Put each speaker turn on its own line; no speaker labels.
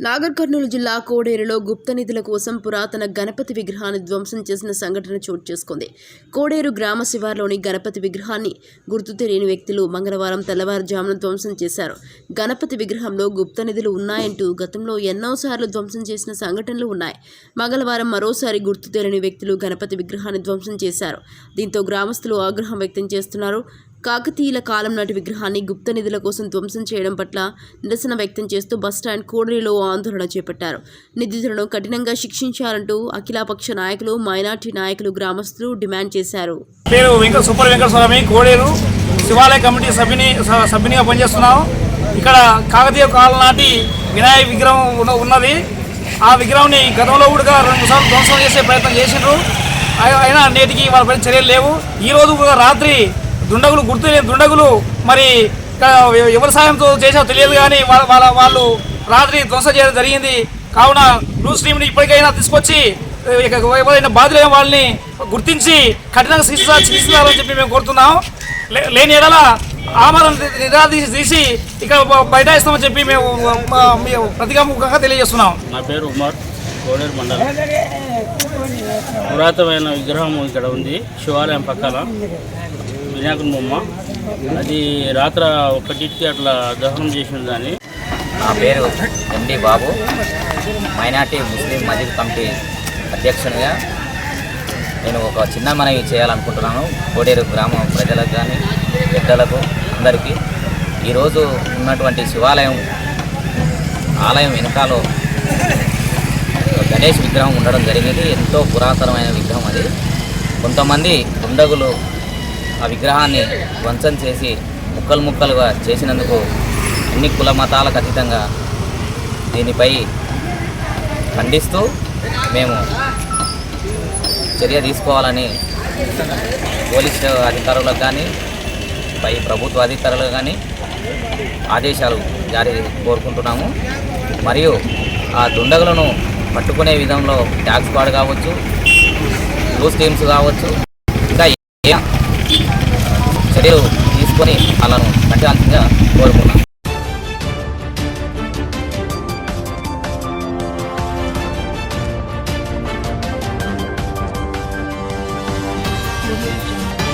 నాగర్ కర్నూలు జిల్లా కోడేరులో గుప్త నిధుల కోసం పురాతన గణపతి విగ్రహాన్ని ధ్వంసం చేసిన సంఘటన చోటు చేసుకుంది. కోడేరు గ్రామ శివార్లోని గణపతి విగ్రహాన్ని గుర్తు తెలియని వ్యక్తులు మంగళవారం తెల్లవారుజామున ధ్వంసం చేశారు. గణపతి విగ్రహంలో గుప్త నిధులు ఉన్నాయంటూ గతంలో ఎన్నోసార్లు ధ్వంసం చేసిన సంఘటనలు ఉన్నాయి. మంగళవారం మరోసారి గుర్తు తెలియని వ్యక్తులు గణపతి విగ్రహాన్ని ధ్వంసం చేశారు. దీంతో గ్రామస్తులు ఆగ్రహం వ్యక్తం చేస్తున్నారు. కాకతీయుల కాలం నాటి విగ్రహాన్ని గుప్త నిధుల కోసం ధ్వంసం చేయడం పట్ల నిరసన వ్యక్తం చేస్తూ బస్టాండ్ కోడరిలో ఆందోళన చేపట్టారు. నిందితులను కఠినంగా శిక్షించాలంటూ అఖిలపక్ష నాయకులు మైనార్టీ నాయకులు గ్రామస్తులు డిమాండ్ చేశారు.
పేరు వెంకట సూపర్ వెంకట స్వామి కోడేరు. శివాలయ కమిటీ సభ్యుని స- సభ్యునిగా పనిచేస్తున్నాం ఇక్కడ కాకతీయ కాలం నాటి వినాయక విగ్రహం ఉన్నది. ఆ విగ్రహాన్ని గతంలో కూడా రెండు సార్లు ధ్వంసం చేసే ప్రయత్నం చేసిండ్రు. అయినా నేటికి వాళ్ళపై చర్యలు లేవు. ఈ రోజు కూడా రాత్రి దుండగులు గుర్తు లేని దుండగులు మరి ఎవరి సాయంతో చేసారో తెలియదు కానీ వాళ్ళ వాళ్ళ వాళ్ళు రాత్రి ధ్వంస చేయడం జరిగింది. కావున న్యూస్ టీంని ఇప్పటికైనా తీసుకొచ్చి ఎవరైనా బాధ్యులైన వాళ్ళని గుర్తించి కఠినంగా శిక్ష శిక్షిస్తారని చెప్పి మేము కోరుతున్నాం. లే- లేని ఎడల ఆమరణ నిరాదీసి తీసి ఇక్కడ బయటాయిస్తామని చెప్పి మేము ప్రతిగాముఖంగా తెలియజేస్తున్నాం.
నా పేరు ఉమర్ కోడేరు మండలం. పురాతనమైన విగ్రహం ఇక్కడ ఉంది శివాలయం పక్కన. వినాయకుని బొమ్మ అది రాత్ర ఒకటికి అట్లా దహనం చేసిన దాన్ని.
నా పేరు ఎండి బాబు. మైనార్టీ ముస్లిం మజీద్ కమిటీ అధ్యక్షునిగా నేను ఒక చిన్న మనవి చేయాలనుకుంటున్నాను. కోడేరు గ్రామ ప్రజలకు కానీ పెద్దలకు అందరికీ. ఈరోజు ఉన్నటువంటి శివాలయం ఆలయం వెనకాలో గణేష్ విగ్రహం ఉండడం జరిగింది. ఎంతో పురాతనమైన విగ్రహం అది. కొంతమంది దుండగులు ఆ విగ్రహాన్ని ధ్వంసం చేసి ముక్కలు ముక్కలుగా చేసినందుకు అన్ని కుల మతాలకు అతీతంగా దీనిపై ఖండిస్తూ మేము చర్య తీసుకోవాలని పోలీసు అధికారులకు కానీ పై ప్రభుత్వ అధికారులకు కానీ ఆదేశాలు జారీ కోరుకుంటున్నాము. మరియు ఆ దుండగులను పట్టుకునే విధంలో ట్యాక్స్ పాడు కావచ్చు లూస్ టీమ్స్ కావచ్చు ఇంకా చర్యలు తీసుకొని వాళ్ళను పట్టించాల్సిందిగా కోరుకున్నాను Thank you.